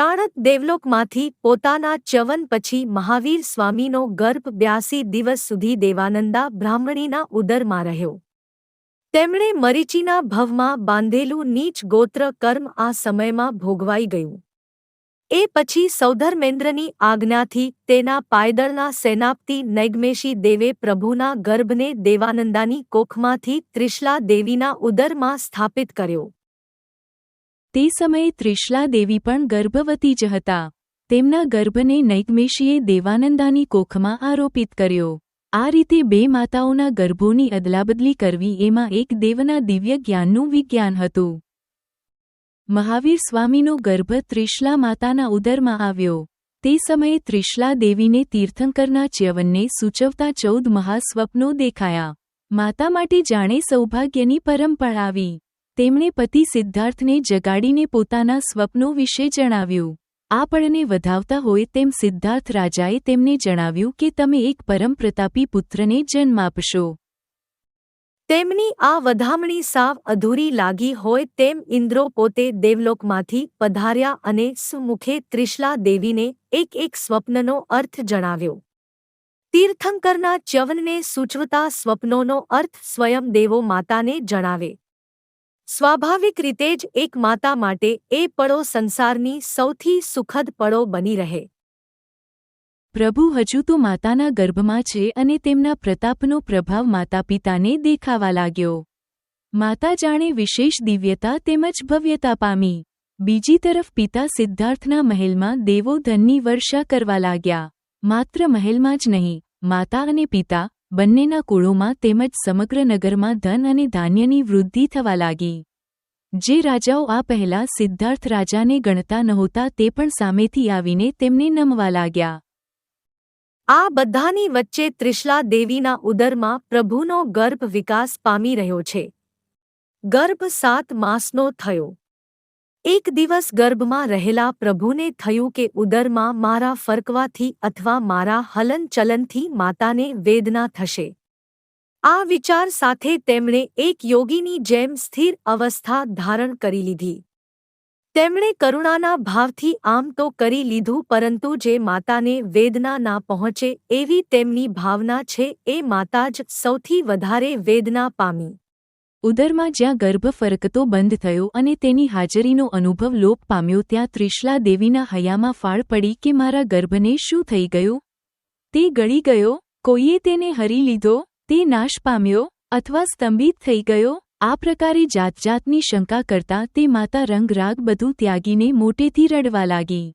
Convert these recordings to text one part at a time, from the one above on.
પ્રાણત દેવલોકમાંથી પોતાના ચ્યવન પછી મહાવીર સ્વામીનો ગર્ભ બ્યાસી દિવસ સુધી દેવાનંદા બ્રાહ્મણીના ઉદરમાં રહ્યો. તેમણે મરીચીના ભવમાં બાંધેલું નીચ ગોત્ર કર્મ આ સમયમાં ભોગવાઈ ગયું. એ પછી સૌધર્મેન્દ્રની આજ્ઞાથી તેના પાયદળના સેનાપતિ નૈગમેશી દેવે પ્રભુના ગર્ભને દેવાનંદાની કોખમાંથી ત્રિશલા દેવીના ઉદરમાં સ્થાપિત કર્યો. તે સમયે ત્રિશલા દેવી પણ ગર્ભવતી જ હતા. તેમના ગર્ભને નૈકમેશીએ દેવાનંદાની કોખમાં આરોપિત કર્યો. આ રીતે બે માતાઓના ગર્ભોની અદલાબદલી કરવી એમાં એક દેવના દિવ્ય જ્ઞાનનું વિજ્ઞાન હતું. મહાવીર સ્વામીનો ગર્ભ ત્રિશલા માતાના ઉદરમાં આવ્યો. તે સમયે ત્રિશલા દેવીને તીર્થંકરના ચ્યવનને સૂચવતા ચૌદ મહાસ્વપ્નો દેખાયા. માતા માટે જાણે સૌભાગ્યની પરંપરા આવી. તેમણે પતિ સિદ્ધાર્થને જગાડીને પોતાના સ્વપ્નો વિશે જણાવ્યું. આ પળને વધાવતા હોય તેમ સિદ્ધાર્થ રાજાએ તેમને જણાવ્યું કે તમે એક પરમ પ્રતાપી પુત્રને જન્મ આપશો. તેમની આ વધામણી સાવ અધૂરી લાગી હોય તેમ ઇન્દ્રો પોતે દેવલોકમાંથી પધાર્યા અને સુમુખે ત્રિશલા દેવીને એક એક સ્વપ્નનો અર્થ જણાવ્યો. તીર્થંકરના ચ્યવનને સૂચવતા સ્વપ્નોનો અર્થ સ્વયં દેવો માતાને જણાવે. સ્વાભાવિક રીતે જ એક માતા માટે એ પળો સંસારની સૌથી સુખદ પળો બની રહે. પ્રભુ હજુ તો માતાના ગર્ભમાં છે અને તેમના પ્રતાપનો પ્રભાવ માતા પિતાને દેખાવા લાગ્યો. માતા જાણે વિશેષ દિવ્યતા તેમજ ભવ્યતા પામી. બીજી તરફ પિતા સિદ્ધાર્થના મહેલમાં દેવો ધનની વર્ષા કરવા લાગ્યા. માત્ર મહેલમાં જ નહીં, માતા અને પિતા બંનેના કુળોમાં તેમજ સમગ્ર નગરમાં ધન અને ધાન્યની વૃદ્ધિ થવા લાગી. જે રાજાઓ આ પહેલા સિદ્ધાર્થ રાજાને ગણતા નહોતા તે પણ સામેથી આવીને તેમને નમવા લાગ્યા. આ બધાની વચ્ચે ત્રિશલા દેવીના ઉદરમાં પ્રભુનો ગર્ભ વિકાસ પામી રહ્યો છે. ગર્ભ સાત માસનો થયો. એક દિવસ ગર્ભમાં રહેલા પ્રભુને થયું કે ઉદરમાં મારા ફરકવાથી અથવા મારા હલનચલનથી માતાને વેદના થશે. આ વિચાર સાથે તેમણે એક યોગીની જેમ સ્થિર અવસ્થા ધારણ કરી લીધી. તેમણે કરુણાના ભાવથી આમ તો કરી લીધું પરંતુ જે માતાને વેદના ના પહોંચે એવી તેમની ભાવના છે એ માતા જ સૌથી વધારે વેદના પામી. ઉદરમાં જ્યાં ગર્ભ ફરકતો બંધ થયો અને તેની હાજરીનો અનુભવ લોપ પામ્યો ત્યાં ત્રિશલા દેવીના હૈયામાં ફાળ પડી કે મારા ગર્ભને શું થઈ ગયું? તે ગળી ગયો, કોઈએ તેને હરી લીધો, તે નાશ પામ્યો અથવા સ્તંભિત થઈ ગયો? આ પ્રકારે જાતજાતની શંકા કરતા તે માતા રંગરાગ બધું ત્યાગીને મોટેથી રડવા લાગી.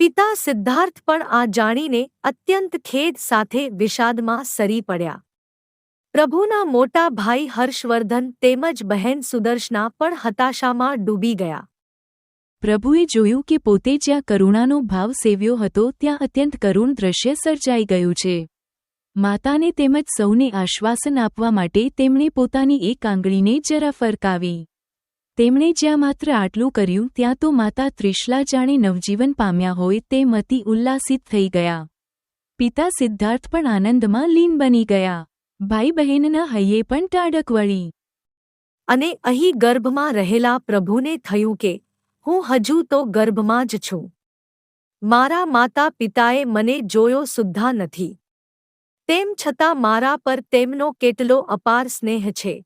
પિતા સિદ્ધાર્થ પણ આ જાણીને અત્યંત ખેદ સાથે વિષાદમાં સરી પડ્યા. પ્રભુના મોટા ભાઈ હર્ષવર્ધન તેમજ બહેન સુદર્શના પણ હતાશામાં ડૂબી ગયા. પ્રભુએ જોયું કે પોતે જ્યાં કરુણાનો ભાવ સેવ્યો હતો ત્યાં અત્યંત કરુણ દ્રશ્ય સર્જાઈ ગયું છે. માતાને તેમજ સૌને આશ્વાસન આપવા માટે તેમણે પોતાની એક આંગળીને જરા ફરકાવી. તેમણે જ્યાં માત્ર આટલું કર્યું ત્યાં તો માતા ત્રિશલા જાણે નવજીવન પામ્યા હોય તે મતિ ઉલ્લાસિત થઈ ગયા. પિતા સિદ્ધાર્થ પણ આનંદમાં લીન બની ગયા. ભાઈ બહેનના હૈયે પણ ટાડક વળી. અને અહીં ગર્ભમાં રહેલા પ્રભુને થયું કે, હું હજુ તો ગર્ભમાં જ છું. મારા માતા પિતાએ મને જોયો સુદ્ધા નથી. તેમ છતાં મારા પર તેમનો કેટલો અપાર સ્નેહ છે.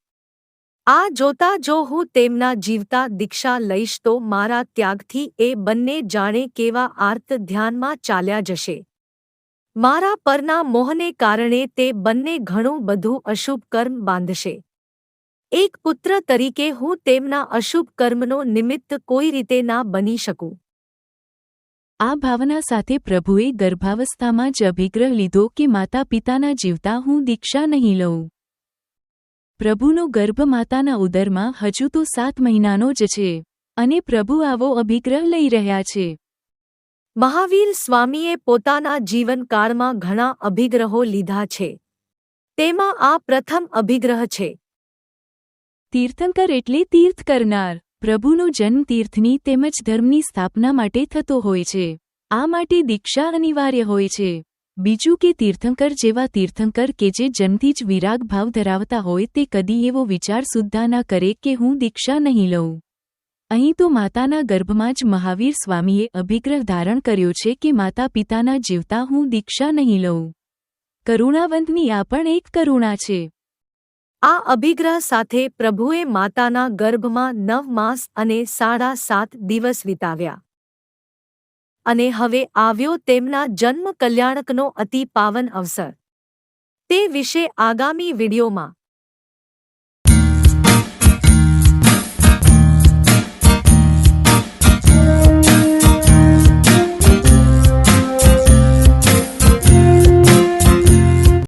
આ જોતા જો હું તેમના જીવતા દીક્ષા લઈશ તો મારા ત્યાગથી એ બંને જાણે કેવા આર્ત ધ્યાનમાં ચાલ્યા જશે. મારા પરના મોહને કારણે તે બંને ઘણું બધું અશુભ કર્મ બાંધશે. એક પુત્ર તરીકે હું તેમના અશુભ કર્મનો નિમિત્ત કોઈ રીતે ના બની શકું. આ ભાવના સાથે પ્રભુએ ગર્ભાવસ્થામાં જ અભિગ્રહ લીધો કે માતા પિતાના જીવતા હું દીક્ષા નહીં લઉં. પ્રભુનો ગર્ભ માતાના ઉદરમાં હજુ તો સાત મહિનાનો જ છે અને પ્રભુ આવો અભિગ્રહ લઈ રહ્યા છે. મહાવીર સ્વામીએ પોતાના જીવનકાળમાં ઘણા અભિગ્રહો લીધા છે. તેમાં આ પ્રથમ અભિગ્રહ છે. તીર્થંકર એટલે તીર્થ કરનાર. પ્રભુનો જન્મ તીર્થની તેમજ ધર્મની સ્થાપના માટે થતો હોય છે. આ માટે દીક્ષા અનિવાર્ય હોય છે. બીજું કે તીર્થંકર જેવા તીર્થંકર કે જે જન્મથી જ વિરાગ ભાવ ધરાવતા હોય તે કદી એવો વિચાર સુદ્ધા ના કરે કે હું દીક્ષા નહીં લઉં. અહીં તો માતાના ગર્ભમાં જ મહાવીર સ્વામીએ અભિગ્રહ ધારણ કર્યો છે કે માતા પિતાના જીવતા હું દીક્ષા નહીં લઉં. કરુણાવંતની આ પણ એક કરુણા છે. આ અભિગ્રહ સાથે પ્રભુએ માતાના ગર્ભમાં નવ માસ અને સાડા સાત દિવસ વિતાવ્યા. અને હવે આવ્યો તેમના જન્મ કલ્યાણકનો અતિ પાવન અવસર. તે વિશે આગામી વિડીયોમાં